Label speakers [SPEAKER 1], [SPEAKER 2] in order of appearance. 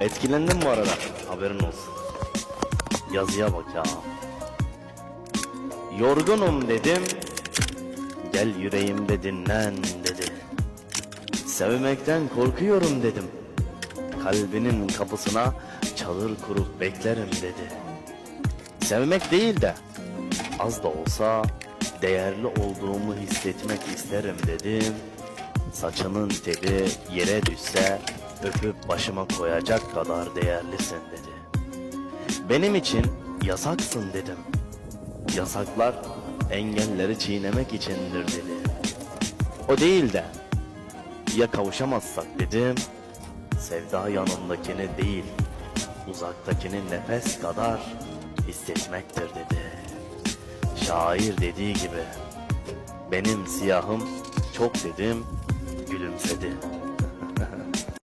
[SPEAKER 1] Etkilendim bu arada. Haberin olsun. Yazıya bak ya. Yorgunum dedim. Gel yüreğimde dinlen dedi. Sevmekten korkuyorum dedim. Kalbinin kapısına çadır kurup beklerim dedi. Sevmek değil de az da olsa değerli olduğumu hissetmek isterim dedim. Saçının teli yere düşse öpüp başıma koyacak kadar değerlisin dedi. Benim için yasaksın dedim. Yasaklar engelleri çiğnemek içindir dedi. O değil de ya kavuşamazsak dedim. Sevda yanındakini değil, uzaktakini nefes kadar hissetmektir dedi. Şair dediği gibi benim siyahım çok dedim, gülümsedi.